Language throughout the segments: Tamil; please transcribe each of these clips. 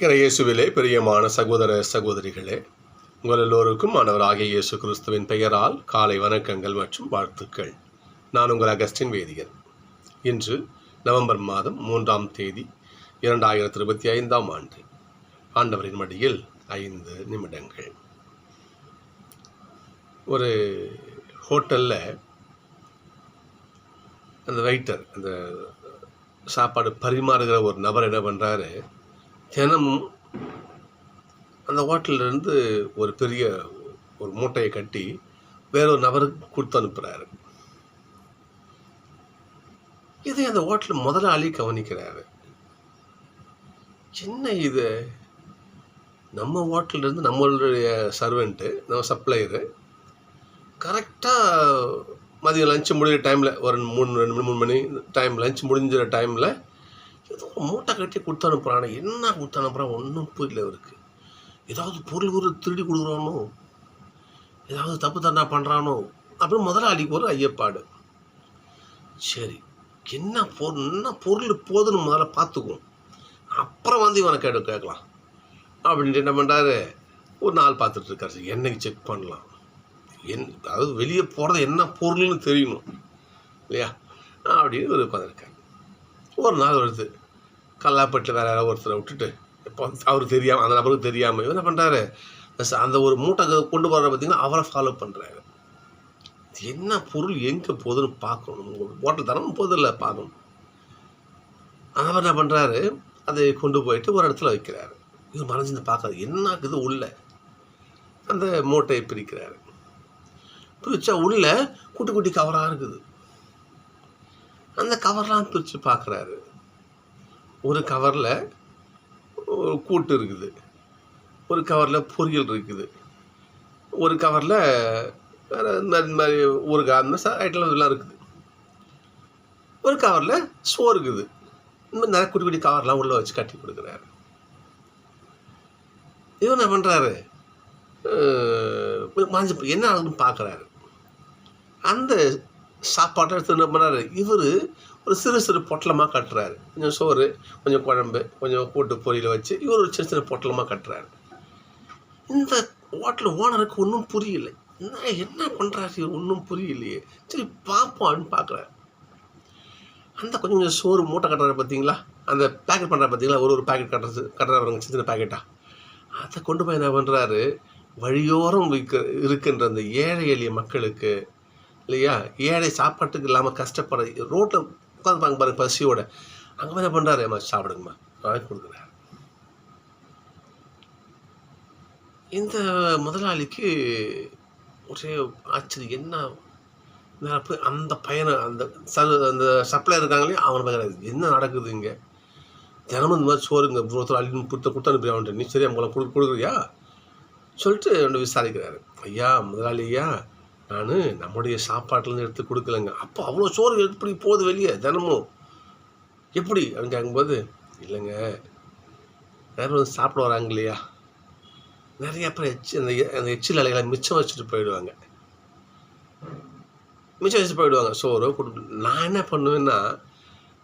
இயேசுவிலே பிரியமான சகோதர சகோதரிகளே உங்கள் எல்லோருக்கும் ஆண்டவராகிய இயேசு கிறிஸ்துவின் பெயரால் காலை வணக்கங்கள் மற்றும் வாழ்த்துக்கள். நான் உங்கள் அகஸ்டின் வேதியன். இன்று நவம்பர் மாதம் மூன்றாம் தேதி இரண்டாயிரத்தி இருபத்தி ஐந்தாம் ஆண்டு. ஆண்டவரின் மடியில் ஐந்து நிமிடங்கள். ஒரு ஹோட்டலில் அந்த வெயிட்டர் அந்த சாப்பாடு பரிமாறுகிற ஒரு நபர் என்ன பண்ணுறாரு தினமும் அந்த ஹோட்டல்லேருந்து ஒரு பெரிய ஒரு மூட்டையை கட்டி வேற ஒரு நபருக்கு கொடுத்து அனுப்புகிறாரு இதை அந்த ஹோட்டல் முதலாளி கவனிக்கிறாரு. என்ன இது? நம்ம ஹோட்டல்லேருந்து நம்மளுடைய சர்வெண்ட்டு நம்ம சப்ளையரு கரெக்டாக மதியம் லஞ்சு முடிகிற டைமில் ஒரு மூணு ரெண்டு மூணு மணி டைம் லஞ்ச் முடிஞ்சிற டைமில் ஏதோ மூட்டை கட்டி கொடுத்து அனுப்புகிறான் என்ன கொடுத்து அனுப்புகிறான் ஒன்றும் புரியல இவருக்கு. ஏதாவது பொருள் ஒரு திருடி கொடுக்குறானோ? ஏதாவது தப்பு தண்டா பண்ணுறானோ அப்படின்னு முதலாளிக்கு ஒரு ஐயப்பாடு. சரி என்ன பொருள் என்ன பொருள் போதுன்னு முதல்ல பார்த்துக்குவோம். அப்புறம் வந்து இவனை கேட்டு கேட்கலாம். அப்படின்ட்டு என்ன பண்ணுறாரு ஒரு நாள் பார்த்துட்டு இருக்காரு. என்னைக்கு செக் பண்ணலாம்? என் அதாவது வெளியே போகிறது என்ன பொருள்னு தெரியணும். இல்லையா? அப்படின்னு ஒரு உட்காந்துருக்காரு ஒரு நாள் வருது. கல்லாப்பட்டில் வேற யாராவது ஒருத்தரை விட்டுட்டு இப்போ அவருக்கு தெரியாமல் அந்த நபருக்கு தெரியாமல் இவர் என்ன பண்ணுறாரு அந்த ஒரு மூட்டை கொண்டு போகிற பார்த்தீங்கன்னா அவரை ஃபாலோ பண்ணுறாரு என்ன பொருள் எங்கே போகுதுன்னு பார்க்கணும். ஹோட்டல் தரமும் போதில்ல பார்க்கணும். அவர் என்ன பண்ணுறாரு அதை கொண்டு போயிட்டு ஒரு இடத்துல வைக்கிறாரு. இவர் மறைஞ்சிருந்து பார்க்காது. என்ன இருக்குது உள்ள? அந்த மூட்டையை பிரிக்கிறாரு. பிரித்தா உள்ள குட்டி குட்டி கவராக இருக்குது. அந்த கவர்லாம் பிரித்து பார்க்குறாரு. ஒரு கவரில் கூட்டு இருக்குது. ஒரு கவரில் பொரியல் இருக்குது. ஒரு கவரில் வேறு இந்த மாதிரி- இந்த மாதிரி ஊறுகாய் அந்த மாதிரி ஐட்டம் இதெல்லாம் இருக்குது. ஒரு கவரில் சோறு இருக்குது. இந்த மாதிரி நிறைய குட்டி குட்டி கவர்லாம் உள்ளே வச்சு கட்டி கொடுக்குறாரு. இவர் என்ன பண்ணுறாரு மறைஞ்சு என்ன ஆகுதுன்னு பார்க்குறாரு. அந்த சாப்பாட்டை எடுத்து என்ன பண்ணுறாரு இவர் ஒரு சிறு சிறு பொட்டலமாக கட்டுறாரு. கொஞ்சம் சோறு கொஞ்சம் குழம்பு கொஞ்சம் கூட்டு பொரியல் வச்சு இவர் ஒரு சின்ன சின்ன பொட்டலமாக கட்டுறாரு. இந்த ஹோட்டல் ஓனருக்கு ஒன்றும் புரியலை. என்ன என்ன பண்ணுறாரு இவர்? ஒன்றும் புரியலையே. சரி பார்ப்போம் பார்க்குறாரு. அந்த கொஞ்சம் கொஞ்சம் சோறு மூட்டை கட்டுறாரு பார்த்தீங்களா அந்த பேக்கெட் பண்ணுறாரு பார்த்தீங்களா ஒரு ஒரு பேக்கெட் கட்டுறது கட்டுறாருங்க சின்ன சின்ன பேக்கெட்டாக அதை கொண்டு போய் என்ன பண்ணுறாரு வழியோரம் வைக்க இருக்கின்ற அந்த ஏழை எளிய மக்களுக்கு இல்லையா? ஏழை சாப்பாட்டுக்கு இல்லாமல் கஷ்டப்படுறது ரோட்டில் உட்காந்துப்பாங்க பாருங்க பசியோட. அங்கே என்ன பண்ணுறாரு ஏமா சாப்பிடுங்கம்மா. வாங்கி கொடுக்குறாரு இந்த முதலாளிக்கு ஒரே ஆச்சரியம். என்ன? நான் அந்த பையனை அந்த ச அந்த சப்ளை இருக்காங்களே அவனை பார்க்குறாரு. என்ன நடக்குது இங்கே? தினமும் இந்த மாதிரி சோறுங்க ஒருத்தர் அள்ளி கொடுத்த கொடுத்து அனுப்பி அவன்ட்டு நீ சரியா உங்களை கொடு கொடுக்குறியா? சொல்லிட்டு ரெண்டு விசாரிக்கிறாரு. ஐயா முதலாளி ஐயா நான் நம்முடைய சாப்பாட்டிலேருந்து எடுத்து கொடுக்கலங்க. அப்போ அவ்வளோ சோறு எப்படி போகுது வெளியே? தினமும். எப்படி? அப்படின்னு கேட்கும்போது இல்லைங்க. வேற வந்து சாப்பிட வராங்க இல்லையா நிறைய பேர் எச்சு அந்த அந்த எச்சில் அலைகளை மிச்சம் வச்சுட்டு போயிடுவாங்க. மிச்சம் வச்சுட்டு போயிடுவாங்க சோறு கொடுத்து. நான் என்ன பண்ணுவேன்னா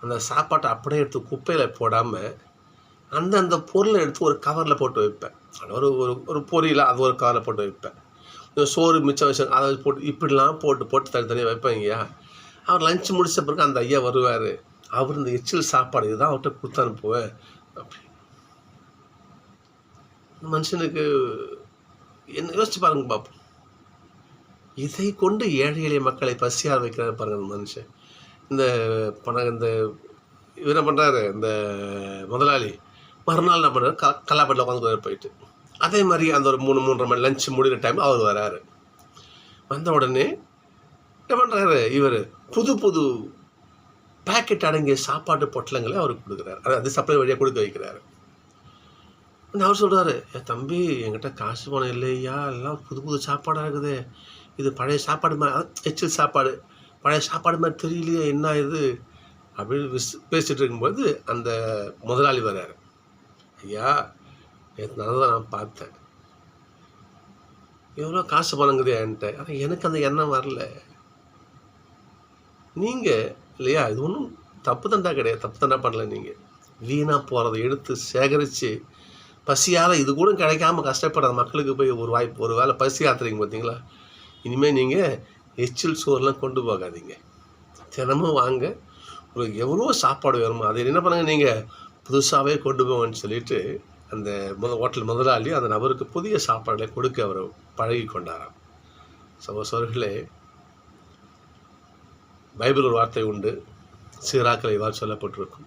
அந்த சாப்பாட்டை அப்படியே எடுத்து குப்பையில் போடாமல் அந்தந்த பொருளை எடுத்து ஒரு கவரில் போட்டு வைப்பேன். அது ஒரு ஒரு ஒரு பொரியல அது ஒரு கவரில் போட்டு வைப்பேன். சோறு மிச்சம் வச்சு அதை போட்டு இப்படிலாம் போட்டு போட்டு தனித்தனியாக வைப்பாங்கய்யா அவர் லஞ்ச் முடித்த பிறகு அந்த ஐயா வருவார். அவர் இந்த எச்சில் சாப்பாடு இதுதான் அவர்கிட்ட கொடுத்து அனுப்புவேன். அப்படி. மனுஷனுக்கு என்ன யோசிச்சு பாருங்க பார்ப்போம் இதை கொண்டு ஏழை எளிய மக்களை பசியார் வைக்கிறார் பாருங்க மனுஷன். இந்த பணம் இந்த இவர் என்ன பண்ணுறாரு இந்த முதலாளி. மறுநாள் என்ன பண்ணுறாரு க கல்லாப்பட்டில் உட்காந்து போயிட்டு. அதே மாதிரி அந்த ஒரு மூணு மூன்றரை மணி லஞ்ச் முடிகிற டைம் அவர் வராரு. வந்த உடனே என்ன பண்ணுறாரு இவர்? புது புது பேக்கெட் அடங்கிய சாப்பாட்டு பொட்டலங்களை அவருக்கு கொடுக்குறாரு. அதாவது சப்ளை வழியாக கொடுக்க வைக்கிறாரு. அவர் சொல்கிறாரு தம்பி என்கிட்ட காசு பணம் இல்லையா? எல்லாம் புது புது சாப்பாடாக இருக்குது. இது பழைய சாப்பாடு மாதிரி எச்சில் சாப்பாடு. பழைய சாப்பாடு மாதிரி தெரியலையே என்ன இது? அப்படின்னு விஸ் பேசிகிட்டு இருக்கும்போது அந்த முதலாளி வர்றாரு ஐயா நேற்று நல்லா தான் நான் பார்த்தேன். எவ்வளோ காசு பணங்குது என்கிட்ட. ஆனால் எனக்கு அந்த எண்ணம் வரல. நீங்கள் இல்லையா? இது ஒன்றும் தப்பு தண்டா கிடையாது. தப்பு தண்டா பண்ணல நீங்கள் வீணாக போகிறத எடுத்து சேகரித்து பசியால் இது கூட கிடைக்காம கஷ்டப்படுற மக்களுக்கு போய் ஒரு வாய்ப்பு ஒரு வேளை பசி ஆத்துறீங்க பார்த்தீங்களா இனிமேல் நீங்கள் எச்சில் சோறுலாம் கொண்டு போகாதீங்க. தினமும் வாங்க. உங்களுக்கு எவ்வளோ சாப்பாடு வேணுமோ அதை என்ன பண்ணுங்கள் நீங்கள் புதுசாகவே கொண்டு போங்கன்னு சொல்லிட்டு அந்த முத ஹோட்டல் முதலாளி அந்த நபருக்கு புதிய சாப்பாடுகளை கொடுக்க அவர் பழகி கொண்டாராம். சகோசர்களே பைபிள் ஒரு வார்த்தை உண்டு. சீராக்கள் இவ்வாறு சொல்லப்பட்டிருக்கும்.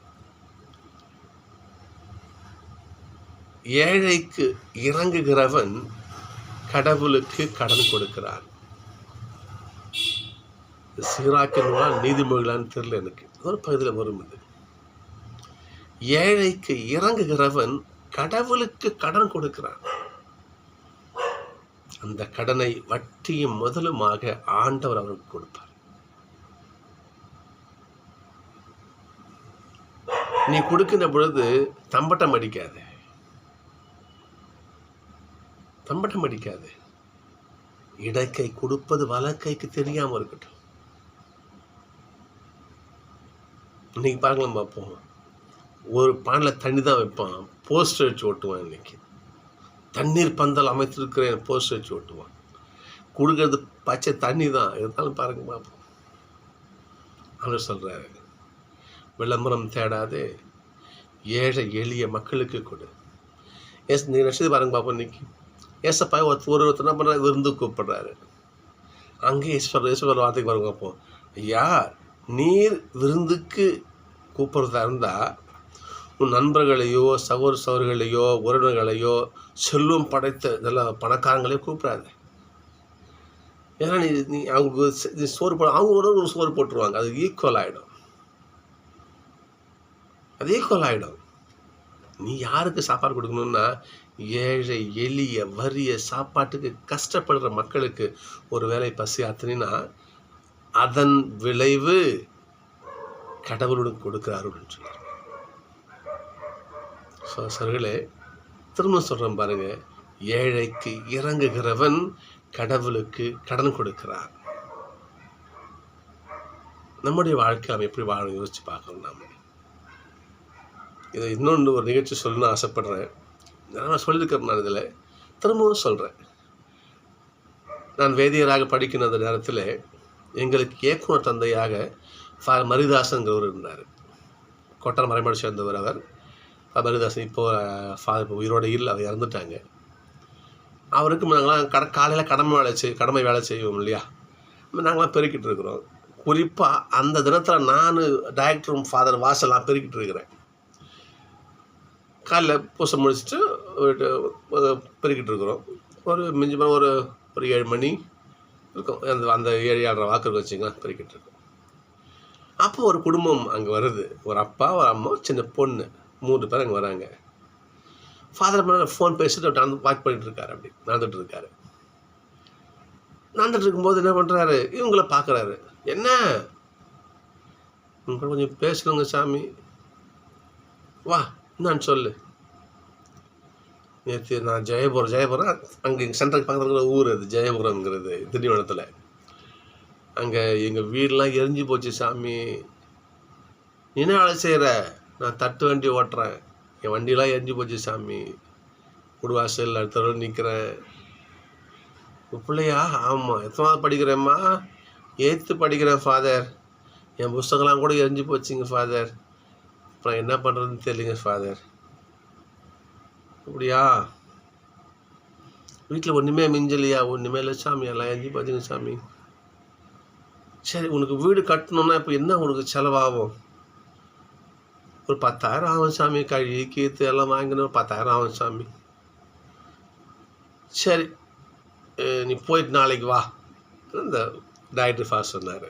ஏழைக்கு இறங்குகிறவன் கடவுளுக்கு கடன் கொடுக்கிறான். சீராக்கினா நீதிமொழிகளான்னு தெரியல எனக்கு. ஒரு பகுதியில் வரும் இது. ஏழைக்கு இறங்குகிறவன் கடவுளுக்கு கடன் கொடுக்கிறான். அந்த கடனை வட்டியும் முதலுமாக ஆண்டவர் அவருக்கு கொடுப்பார். நீ கொடுக்கின்ற பொழுது தம்பட்டம் அடிக்காது. தம்பட்டம் அடிக்காது. இடக்கை கொடுப்பது வலக்கைக்கு தெரியாமல் இருக்கட்டும். இன்னைக்கு பார்க்கலாம் பார்ப்போம். ஒரு பானில் தண்ணி தான் வைப்பான். போஸ்டர் வச்சு ஓட்டுவான் இன்னைக்கு. தண்ணீர் பந்தல் அமைத்திருக்கிறேன் போஸ்டர் வச்சு ஓட்டுவான். கொடுக்கறது பச்சை தண்ணி தான். இருந்தாலும் பாருங்க பார்ப்போம் அவர் சொல்கிறாரு விளம்பரம் தேடாதே. ஏழை எளிய மக்களுக்கு கொடு. எஸ் நீ நினச்சது பாருங்க பார்ப்போம் இன்னைக்கு. ஏசப்பா ஒருத்தர் ஒரு ஒருத்தர் என்ன பண்ணுறாரு விருந்து கூப்பிடுறாரு. அங்கே ஈஸ்வரர் ஈஸ்வரர் வார்த்தைக்கு பாருங்க பார்ப்போம் ஐயா நீர் விருந்துக்கு கூப்பிட்றதா இருந்தால் உன் நண்பர்களையோ சகோதர சகோதரிகளையோ உறவினர்களையோ செல்வம் படைத்த இதெல்லாம் பணக்காரங்களையோ கூப்பிடாது. ஏன்னா நீ நீ அவங்க நீ சோறு போட அவங்க கூட ஒரு சோறு போட்டுருவாங்க. அது ஈக்குவல் ஆகிடும் அது ஈக்குவல் ஆகிடும் நீ யாருக்கு சாப்பாடு கொடுக்கணும்னா ஏழை எளிய வறிய சாப்பாட்டுக்கு கஷ்டப்படுற மக்களுக்கு ஒரு வேலை பசி ஆத்தினா அதன் விளைவு கடவுளுடன் கொடுக்கிறாருன்னு சொல்றார் சர்களே திரும்ப சொல்கிறேன் பாருங்க. ஏழைக்கு இறங்குகிறவன் கடவுளுக்கு கடன் கொடுக்கிறார். நம்முடைய வாழ்க்கை அவன் எப்படி வாழ யோசிச்சு பார்க்கணும் நாம். இதை இன்னொன்று ஒரு நிகழ்ச்சி சொல்லணும்னு ஆசைப்படுறேன். நான் சொல்லியிருக்கிறேன் நான் இதில் திரும்பவும் சொல்கிறேன் நான் வேதியராக படிக்கிற அந்த நேரத்தில் எங்களுக்கு இயக்குனர் தந்தையாக ஃபா மரிதாசங்கிறவர் இருந்தார். கொட்டார் மறைமாடு சேர்ந்தவர் அவர். கபரிதாசன் இப்போது இப்போ ஃபாதர் இப்போ உயிரோடு இல்லை அவர் இறந்துட்டாங்க. அவருக்கு நாங்களாம் கட காலையில் கடமை வேலை செய் கடமை வேலை செய்வோம் இல்லையா? நாங்களாம் பெருக்கிட்டு இருக்கிறோம். குறிப்பாக அந்த தினத்தில் நான் டைரக்டரும் ஃபாதர் வாசலாம் பெருக்கிட்டு இருக்கிறேன். காலைல பூசை முடிச்சுட்டு பெருக்கிட்டு இருக்கிறோம். ஒரு மிஞ்சி ஒரு ஒரு ஏழு மணி இருக்கும். அந்த அந்த ஏழு ஏழரை வாக்கு இருக்கும் பெருக்கிட்டு இருக்கோம். அப்போ ஒரு குடும்பம் அங்கே வருது. ஒரு அப்பா ஒரு அம்மா சின்ன பொண்ணு. மூணு பேர் அங்கே வராங்க. ஃபாதர் மேலே ஃபோன் பேசிட்டு நடந்து வாக் பண்ணிட்டு இருக்காரு அப்படி. நடந்துட்டு இருக்காரு. நடந்துட்டு இருக்கும்போது என்ன பண்ணுறாரு இவங்கள பார்க்குறாரு என்ன? உங்க கொஞ்சம் பேசணுங்க சாமி. வா என்னன்னு சொல்லு. நேற்று நான் ஜெயபுரம் ஜெயபுரம் அங்கே எங்கள் சென்டருக்கு பக்கத்தில் ஊர் அது ஜெயபுரம்ங்கிறது திண்டிவனத்தில் அங்கே எங்கள் வீடெலாம் எரிஞ்சு போச்சு சாமி. நீ என்ன வேலை செய்கிற நான் தட்டு வண்டி ஓட்டுறேன். என் வண்டியெலாம் எரிஞ்சு போச்சு சாமி. குடுவாசல் அடுத்த தடவை நிற்கிறேன் பிள்ளையா? ஆமாம் எத்தனாவது படிக்கிறேம்மா? எயித்து படிக்கிறேன் ஃபாதர் என் புஸ்தகம்லாம் கூட எரிஞ்சு போச்சுங்க ஃபாதர் அப்புறம் என்ன பண்ணுறதுன்னு தெரியலங்க ஃபாதர் அப்படியா? வீட்டில் ஒன்றுமே மிஞ்சலையா? ஒன்றுமே இல்லை சாமி. எல்லாம் எரிஞ்சு போச்சுங்க சாமி. சரி உனக்கு வீடு கட்டணுன்னா இப்போ என்ன உனக்கு செலவாகும்? ஒரு பத்தாயிரம் ஆகும் சாமி கழுவி கீத்து எல்லாம் வாங்கினோம் பத்தாயிரம் ஆகும் சாமி. சரி நீ போயிட்டு நாளைக்கு வா. இந்த டாக்டர் ஃபாஸ்ட் சொன்னார்.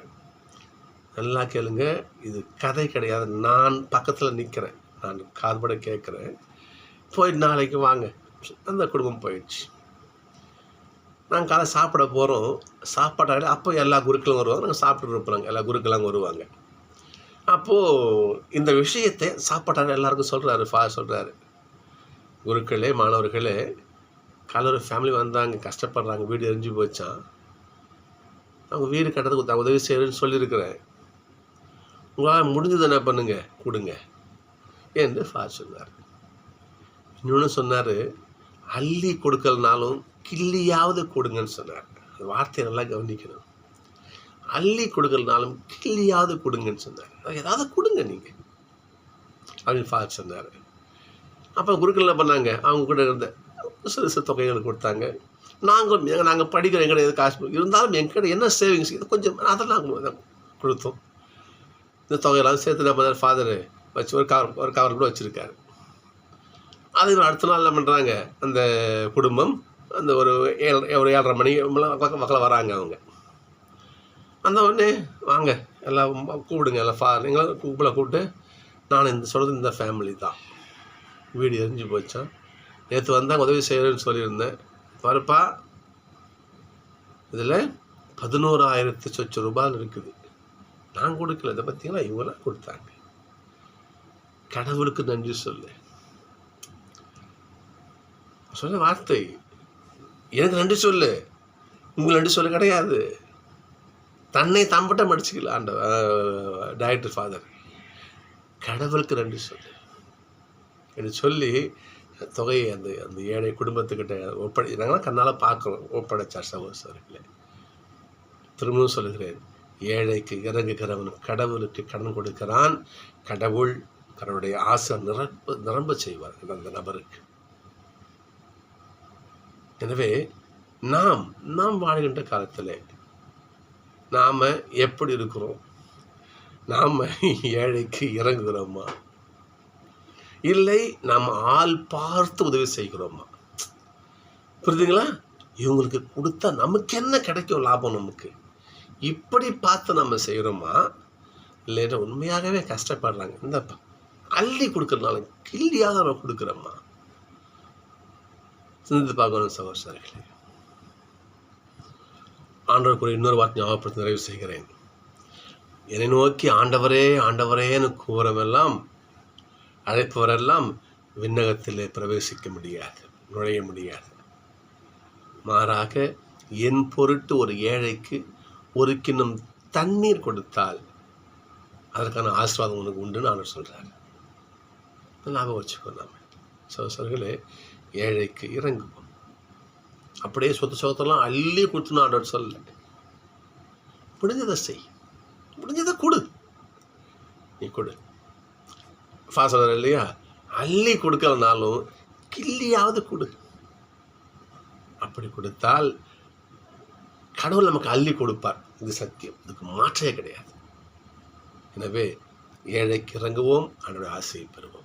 நல்லா கேளுங்க இது கதை கிடையாது. நான் பக்கத்தில் நிற்கிறேன் நான் காதுபட கேட்குறேன் போயிட்டு நாளைக்கு வாங்க. அந்த குடும்பம் போயிடுச்சு. நாங்கள் காலை சாப்பிட போகிறோம் சாப்பாடு அப்போ எல்லா குருக்களும் வருவாங்க. நாங்கள் சாப்பிட்டு இருப்போம். எல்லா குருக்கெல்லாம் வருவாங்க. அப்போது இந்த விஷயத்தை சாப்பாட்டான எல்லாருக்கும் சொல்கிறாரு ஃபா சொல்கிறாரு குருக்களே மாணவர்களே காலையில் ஒரு ஃபேமிலி வந்தாங்க கஷ்டப்படுறாங்க வீடு எரிஞ்சு போச்சான் அவங்க வீடு கட்டுறதுக்கு நான் உதவி செய்கிறேன்னு சொல்லியிருக்கிறேன். உங்களால் முடிஞ்சது என்ன பண்ணுங்க? கொடுங்க. என்று ஃபா சொன்னார். இன்னொன்று சொன்னார் அள்ளி கொடுக்கலனாலும் கிள்ளியாவது கொடுங்கன்னு சொன்னார். அந்த வார்த்தையை நல்லா கவனிக்கணும். அள்ளி கொடுக்கறதுனாலும் கிள்ளியாவது கொடுங்கன்னு சொன்னார். ஏதாவது கொடுங்க நீங்கள் அப்படின்னு ஃபாதர் சொன்னார். அப்போ குருக்கள் என்ன பண்ணாங்க? அவங்க கூட இருந்த சிறு சிறு தொகைகள் கொடுத்தாங்க. நாங்கள் நாங்கள் படிக்கிற எங்கிட்ட எது காசு இருந்தாலும் எங்கள்கிட்ட என்ன சேவிங்ஸ் இது கொஞ்சம் அதெல்லாம் நாங்கள் கொடுத்தோம். இந்த தொகையெல்லாம் சேர்த்து என்ன பண்ணார் ஃபாதர்? வச்சு ஒரு கவர் ஒரு கவர் கூட வச்சுருக்காரு. அது அடுத்த நாள் என்ன பண்ணுறாங்க அந்த குடும்பம் அந்த ஒரு ஏழு ஒரு ஏழரை மணி பக்கம் வராங்க அவங்க. வந்த உடனே வாங்க எல்லாம் கூப்பிடுங்க எல்லாம் ஃபா நீங்களும் கூப்பிட கூப்பிட்டு நான் இந்த சொல்கிறது இந்த ஃபேமிலி தான். வீடு எரிஞ்சு போச்சான் நேற்று வந்தால் உதவி செய்கிறேன்னு சொல்லியிருந்தேன். வரப்பா இதில் பதினோராயிரத்து சொச்ச ரூபாய் இருக்குது. நான் கொடுக்கல. இதை பார்த்தீங்களா? இவங்களாம் கொடுத்தாங்க. கடவுளுக்கு நன்றி சொல்லு. சொன்ன வார்த்தை எனக்கு நன்றி சொல்லு. உங்களுக்கு நன்றி சொல்ல கிடையாது. தன்னை தம்பட்டம் அடிச்சுக்கல அந்த டைரக்டர் ஃபாதர் கடவுளுக்கு நன்றி சொல்லு. என்று சொல்லி தொகையை அந்த அந்த ஏழை குடும்பத்துக்கிட்ட ஒப்படை நாங்களாம் கண்ணால் பார்க்குறோம். ஒப்படைச்சார் சகோதரர்களே திரும்பவும் சொல்லுகிறேன் ஏழைக்கு இறங்குகிறவன் கடவுளுக்கு கடன் கொடுக்கிறான். கடவுள் தன்னுடைய ஆசை நிரப்ப நிரம்ப செய்வார். அந்த நபருக்கு. எனவே நாம் நாம் வாழ்கின்ற காலத்தில் நாம் எப்படி இருக்கிறோம்? நாம் ஏழைக்கு இறங்குகிறோமா? இல்லை நாம் ஆள் பார்த்து உதவி செய்கிறோமா? புரியுதுங்களா? இவங்களுக்கு கொடுத்தா நமக்கு என்ன கிடைக்கும் லாபம் நமக்கு? இப்படி பார்த்து நம்ம செய்கிறோமா? இல்லைன்னா உண்மையாகவே கஷ்டப்படுறாங்க. இந்தப்பா அள்ளி கொடுக்கறதுனால கிள்ளியாக நம்ம கொடுக்குறோமா? சிந்தித்து பார்க்கணும் சகோதரர்களே. ஆண்டவர் கூட இன்னொரு வார்த்தை ஞாபகப்படுத்தி நிறைவு செய்கிறேன். என்னை நோக்கி ஆண்டவரே ஆண்டவரேன்னு கூறவெல்லாம் அழைப்பவரெல்லாம் விண்ணகத்தில் பிரவேசிக்க முடியாது நுழைய முடியாது. மாறாக என் பொருட்டு ஒரு ஏழைக்கு ஒரு கிண்ணம் தண்ணீர் கொடுத்தால் அதற்கான ஆசீர்வாதம் உனக்கு உண்டுன்னு ஆண்டவர் சொல்கிறார் ஞாபகம் வச்சுக்கோ நாம். சோசர்களே ஏழைக்கு இறங்கும் அப்படியே சொத்து சொத்தெல்லாம் அள்ளி கொடுத்துன்னு ஆண்டவர் சொல்ல முடிஞ்சதை செய். முடிஞ்சதை கொடு. நீ கொடு. ஃபாசனர் இல்லையா? அள்ளி கொடுக்கலனாலும் கிள்ளியாவது கொடு. அப்படி கொடுத்தால் கடவுள் நமக்கு அள்ளி கொடுப்பார். இது சத்தியம். இதுக்கு மாற்றே கிடையாது. எனவே ஏழைக்கு இறங்குவோம். அதனுடைய ஆசையை பெறுவோம்.